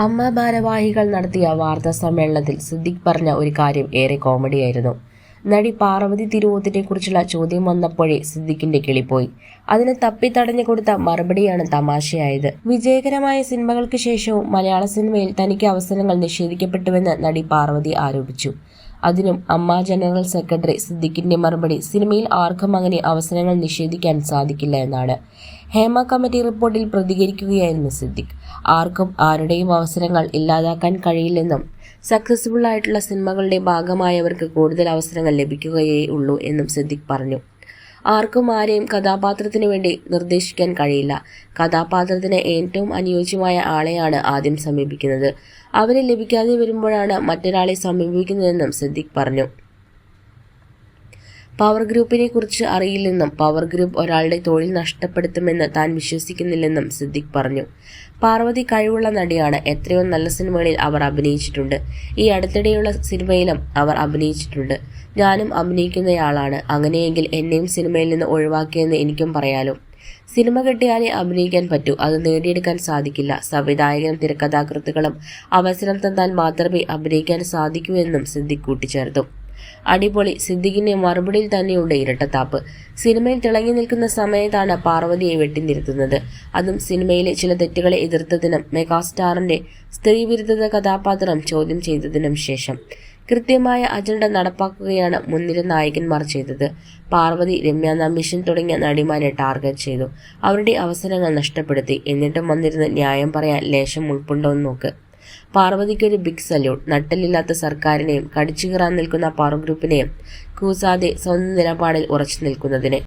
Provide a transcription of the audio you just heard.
അമ്മ ഭാരവാഹികൾ നടത്തിയ വാർത്താ സമ്മേളനത്തിൽ സിദ്ദിഖ് പറഞ്ഞ ഒരു കാര്യം ഏറെ കോമഡിയായിരുന്നു. നടി പാർവതി തിരുവോത്തിനെ കുറിച്ചുള്ള ചോദ്യം വന്നപ്പോഴേ സിദ്ദിഖിന്റെ കിളിപ്പോയി അതിന് തപ്പി തടഞ്ഞു കൊടുത്ത മറുപടിയാണ് തമാശയായത്. വിജയകരമായ സിനിമകൾക്ക് ശേഷവും മലയാള സിനിമയിൽ തനിക്ക് അവസരങ്ങൾ നിഷേധിക്കപ്പെട്ടുവെന്ന് നടി പാർവതി ആരോപിച്ചു. അതിനും അമ്മ ജനറൽ സെക്രട്ടറി സിദ്ദിഖിന്റെ മറുപടി സിനിമയിൽ ആർക്കും അങ്ങനെ അവസരങ്ങൾ നിഷേധിക്കാൻ സാധിക്കില്ല എന്നാണ്. ഹേമ കമ്മിറ്റി റിപ്പോർട്ടിൽ പ്രതികരിക്കുകയായിരുന്നു സിദ്ദിഖ്. ആർക്കും ആരുടെയും അവസരങ്ങൾ ഇല്ലാതാക്കാൻ കഴിയില്ലെന്നും സക്സസ്ഫുൾ ആയിട്ടുള്ള സിനിമകളുടെ ഭാഗമായവർക്ക് കൂടുതൽ അവസരങ്ങൾ ലഭിക്കുകയേ ഉള്ളൂ എന്നും സിദ്ദിഖ് പറഞ്ഞു. ആർക്കും ആരെയും കഥാപാത്രത്തിനു വേണ്ടി നിർദ്ദേശിക്കാൻ കഴിയില്ല. കഥാപാത്രത്തിന് ഏറ്റവും അനുയോജ്യമായ ആളെയാണ് ആദ്യം സമീപിക്കുന്നത്. അവരെ ലഭിക്കാതെ വരുമ്പോഴാണ് മറ്റൊരാളെ സമീപിക്കുന്നതെന്നും സിദ്ദിഖ് പറഞ്ഞു. പവർ ഗ്രൂപ്പിനെ കുറിച്ച് അറിയില്ലെന്നും പവർ ഗ്രൂപ്പ് ഒരാളുടെ തൊഴിൽ നഷ്ടപ്പെടുത്തുമെന്ന് താൻ വിശ്വസിക്കുന്നില്ലെന്നും സിദ്ദിഖ് പറഞ്ഞു. പാർവതി കഴിവുള്ള നടിയാണ്. എത്രയോ നല്ല സിനിമകളിൽ അവർ അഭിനയിച്ചിട്ടുണ്ട്. ഈ അടുത്തിടെയുള്ള സിനിമയിലും അവർ അഭിനയിച്ചിട്ടുണ്ട്. ഞാനും അഭിനയിക്കുന്നയാളാണ്. അങ്ങനെയെങ്കിൽ എന്നെയും സിനിമയിൽ നിന്ന് ഒഴിവാക്കിയെന്ന് എനിക്കും പറയാലോ. സിനിമ കിട്ടിയാലേ അഭിനയിക്കാൻ പറ്റൂ. അത് നേടിയെടുക്കാൻ സാധിക്കില്ല. സംവിധായകനും തിരക്കഥാകൃത്തുക്കളും അവസരം തന്നാൽ മാത്രമേ അഭിനയിക്കാൻ സാധിക്കൂ എന്നും സിദ്ദിഖ് കൂട്ടിച്ചേർത്തു. അടിപൊളി സിദ്ദിഖിന്റെ മറുപടിയിൽ തന്നെയുണ്ട് ഇരട്ടത്താപ്പ് സിനിമയിൽ തിളങ്ങി നിൽക്കുന്ന സമയത്താണ് പാർവതിയെ വെട്ടിനിരുത്തുന്നത്. അതും സിനിമയിലെ ചില തെറ്റുകളെ എതിർത്തതിനും മെഗാസ്റ്റാറിന്റെ സ്ത്രീവിരുദ്ധത കഥാപാത്രം ചോദ്യം ചെയ്തതിനും ശേഷം. കൃത്യമായ അജണ്ട നടപ്പാക്കുകയാണ് മുൻനിര നായകന്മാർ ചെയ്തത്. പാർവതി രമ്യ മിഷൻ തുടങ്ങിയ നടിമാരെ ടാർഗറ്റ് ചെയ്തു. അവരുടെ അവസരങ്ങൾ നഷ്ടപ്പെടുത്തി. എന്നിട്ടും വന്നിരുന്ന് ന്യായം പറയാൻ ലേശം ഉൾപ്പുണ്ടോ എന്ന് നോക്ക്. പാർവതിക്കൊരു ബിഗ് സല്യൂട്ട് നട്ടലില്ലാത്ത സർക്കാരിനെയും കടിച്ചു കീറാൻ നിൽക്കുന്ന പവർ ഗ്രൂപ്പിനെയും കൂസാതെ സ്വന്തം നിലപാടിൽ ഉറച്ചു നിൽക്കുന്നതിനെ.